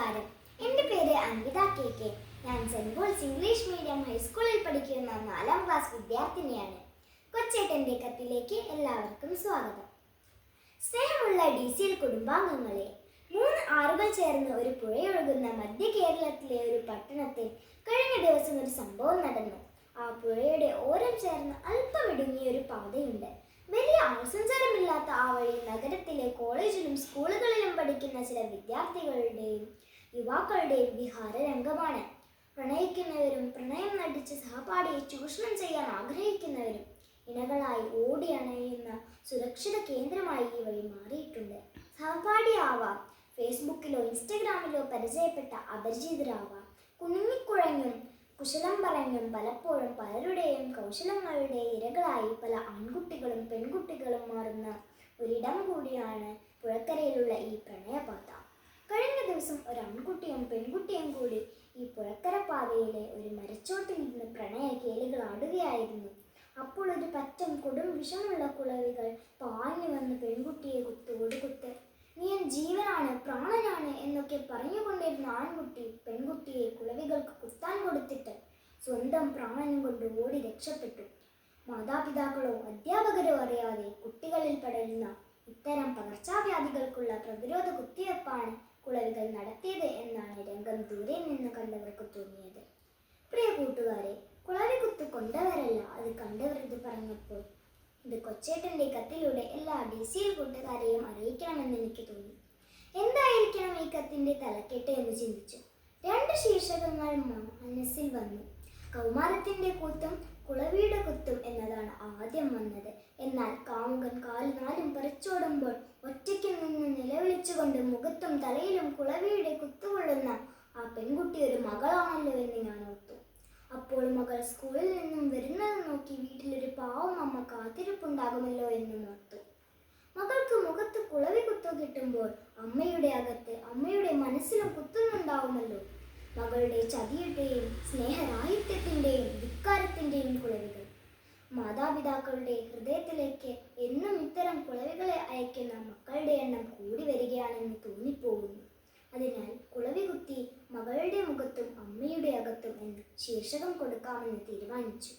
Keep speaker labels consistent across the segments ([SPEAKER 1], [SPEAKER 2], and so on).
[SPEAKER 1] നമസ്കാരം. എന്റെ പേര് അൻവിത കെ കെ. ഞാൻ സെന്റ് പോൾസ് ഇംഗ്ലീഷ് മീഡിയം ഹൈസ്കൂളിൽ പഠിക്കുന്ന നാലാം ക്ലാസ് വിദ്യാർത്ഥിനിയാണ്. കൊച്ചേട്ടന്റെ കത്തിലേക്ക് എല്ലാവർക്കും സ്വാഗതം. സ്നേഹമുള്ള ഡി സി എൽ കുടുംബാംഗങ്ങളെ മൂന്ന് ആറുകൾ ചേർന്ന് ഒരു പുഴയൊഴുകുന്ന മധ്യ കേരളത്തിലെ ഒരു പട്ടണത്തിൽ കഴിഞ്ഞ ദിവസം ഒരു സംഭവം നടന്നു. ആ പുഴയുടെ ഓരം ചേർന്ന് അല്പം ഒരു പാതയുണ്ട്. വലിയ ആൾസഞ്ചാരമില്ലാത്ത ആ വഴി നഗരത്തിലെ കോളേജിലും സ്കൂളുകളിലും പഠിക്കുന്ന ചില വിദ്യാർത്ഥികളുടെയും യുവാക്കളുടെയും വിഹാര രംഗമാണ്. പ്രണയിക്കുന്നവരും പ്രണയം നടിച്ച് സഹപാഠിയെ ചൂഷണം ചെയ്യാൻ ആഗ്രഹിക്കുന്നവരും ഇണകളായി ഓടി അണയുന്ന സുരക്ഷിത കേന്ദ്രമായി ഈ വഴി മാറിയിട്ടുണ്ട്. സഹപാഠിയാവാം ഫേസ്ബുക്കിലോ ഇൻസ്റ്റഗ്രാമിലോ പരിചയപ്പെട്ട അപരിചിതരാവാം. കുഞ്ഞിക്കുഴഞ്ഞും കുശലം പറഞ്ഞും പലപ്പോഴും പലരുടെയും കൗശലങ്ങളുടെ ഇരകളായി പല ആൺകുട്ടികളും പെൺകുട്ടികളും മാറുന്ന ഒരിടം കൂടിയാണ് പുഴക്കരയിലുള്ള ഈ പ്രണയപാത. കഴിഞ്ഞ ദിവസം ഒരു ആൺകുട്ടിയും പെൺകുട്ടിയും കൂടി ഈ പുഴക്കര പാതയിലെ ഒരു മരച്ചോട്ടിൽ നിന്ന് പ്രണയ കേളികൾ ആടുകയായിരുന്നു. അപ്പോൾ ഒരു പറ്റം കൊടും വിഷമുള്ള കുളവികൾ പാഞ്ഞു വന്ന് പെൺകുട്ടിയെ കുത്തു ഒരു കുത്ത് നീ എൻ ജീവനാണ് പ്രാണനാണ് എന്നൊക്കെ പറഞ്ഞുകൊണ്ടിരുന്ന ആൺകുട്ടി പെൺകുട്ടിയെ കുളവികൾക്ക് കുത്താൻ കൊടുത്തിട്ട് സ്വന്തം പ്രാണനും കൊണ്ട് ഓടി രക്ഷപ്പെട്ടു. മാതാപിതാക്കളോ അധ്യാപകരോ അറിയാതെ കുട്ടികളിൽ പടരുന്ന ഇത്തരം പകർച്ചവ്യാധികൾക്കുള്ള പ്രതിരോധ കുത്തിവെപ്പാണ് കുളവികൾ നടത്തിയത് എന്നാണ് രംഗം ദൂരെ നിന്ന് കണ്ടവർക്ക് തോന്നിയത്. പ്രിയ കൂട്ടുകാരെ കുളവി കുത്ത് കൊണ്ടവരല്ല അത് കണ്ടവർ ഇത് പറഞ്ഞപ്പോൾ ഇത് കൊച്ചേട്ടന്റെ കത്തിലൂടെ എല്ലാ ഡി സി എൽ കൂട്ടുകാരെയും അറിയിക്കണമെന്ന് എനിക്ക് തോന്നി. എന്തായിരിക്കണം ഈ കത്തിന്റെ തലക്കെട്ട് എന്ന് ചിന്തിച്ചു. രണ്ട് ശീർഷകങ്ങൾ മനസ്സിൽ വന്നു. കൗമാരത്തിന്റെ കൂത്തും കുളവിയുടെ കുത്തും എന്നതാണ് ആദ്യം വന്നത്. എന്നാൽ കാമുകൻ കാൽ നാലും പറിച്ചോടുമ്പോൾ ഒറ്റയ്ക്ക് നിന്ന് നിലവിളിച്ചുകൊണ്ട് മുഖത്തും തലയിലും കുളവിയുടെ കുത്തുകൊള്ളുന്ന ആ പെൺകുട്ടി ഒരു മകളാണല്ലോ എന്ന് ഞാൻ ഓർത്തു. അപ്പോൾ മകൾ സ്കൂളിൽ നിന്നും വരുന്നത് നോക്കി വീട്ടിലൊരു പാവം അമ്മ കാത്തിരിപ്പുണ്ടാകുമല്ലോ എന്നും ഓർത്തു. മകൾക്ക് മുഖത്ത് കുളവി കുത്തു കിട്ടുമ്പോൾ അമ്മയുടെ അകത്ത് അമ്മയുടെ മനസ്സിലും കുത്തുന്നുണ്ടാവുമല്ലോ മകളുടെ ചതിയുടെയും സ്നേഹരാഹിത്യത്തിന്റെയും ധിക്കാരത്തിന്റെയും കുളവികൾ. മാതാപിതാക്കളുടെ ഹൃദയത്തിലേക്ക് എന്നും ഇത്തരം കുളവികളെ അയക്കുന്ന മക്കളുടെ എണ്ണം കൂടി വരികയാണെന്ന് തോന്നിപ്പോകുന്നു. അതിനാൽ കുളവി കുത്തി മകളുടെ മുഖത്തും അമ്മയുടെ അകത്തും എന്ന് ശീർഷകം കൊടുക്കാമെന്ന് തീരുമാനിച്ചു.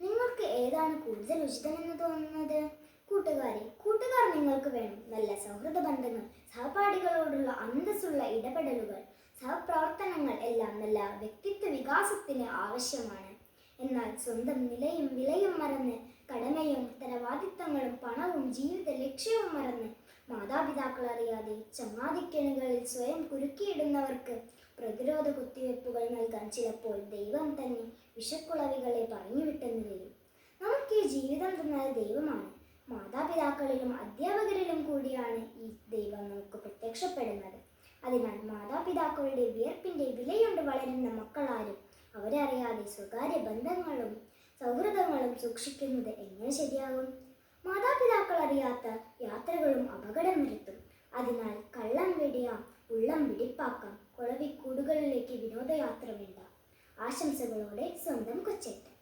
[SPEAKER 1] നിങ്ങൾക്ക് ഏതാണ് കൂടുതൽ ഉചിതമെന്ന് തോന്നുന്നത്? കൂട്ടുകാരെ കൂട്ടുകാർ നിങ്ങൾക്ക് വേണം. നല്ല സൗഹൃദ ബന്ധങ്ങൾ സഹപാഠികളോടുള്ള അന്തസ്സുള്ള ഇടപെടലുകൾ സഹപ്രവർത്തനങ്ങൾ എല്ലാം നല്ല വ്യക്തിത്വ വികാസത്തിന് ആവശ്യമാണ്. എന്നാൽ സ്വന്തം നിലയും വിലയും മറന്ന് കടമയും ഉത്തരവാദിത്തങ്ങളും പണവും ജീവിത ലക്ഷ്യവും മറന്ന് മാതാപിതാക്കൾ അറിയാതെ ചങ്ങാതിക്കിണികളിൽ സ്വയം കുരുക്കിയിടുന്നവർക്ക് പ്രതിരോധ കുത്തിവയ്പ്പുകൾ നൽകാൻ ചിലപ്പോൾ ദൈവം തന്നെ വിഷക്കുളവികളെ പറഞ്ഞുവിട്ടെന്ന് വരും. നമുക്ക് ഈ ജീവിതം തന്നത് ദൈവമാണ്. മാതാപിതാക്കളിലും അധ്യാപകരിലും കൂടിയാണ് ഈ ദൈവം നമുക്ക് പ്രത്യക്ഷപ്പെടുന്നത്. അതിനാൽ മാതാപിതാക്കളുടെ വിയർപ്പിന്റെ വിലയുണ്ട് വളരുന്ന മക്കളാരും അവരറിയാതെ സ്വകാര്യ ബന്ധങ്ങളും സൗഹൃദങ്ങളും സൂക്ഷിക്കുന്നത് എങ്ങനെ ശരിയാകും? മാതാപിതാക്കൾ അറിയാത്ത യാത്രകളും അപകടം വരുത്തും. അതിനാൽ കള്ളം വെടിയാം ഉള്ളം വെടിപ്പാക്കാം കുളവിക്കൂടുകളിലേക്ക് വിനോദയാത്ര വേണ്ട. ആശംസകളോടെ സ്വന്തം കൊച്ചേട്ടൻ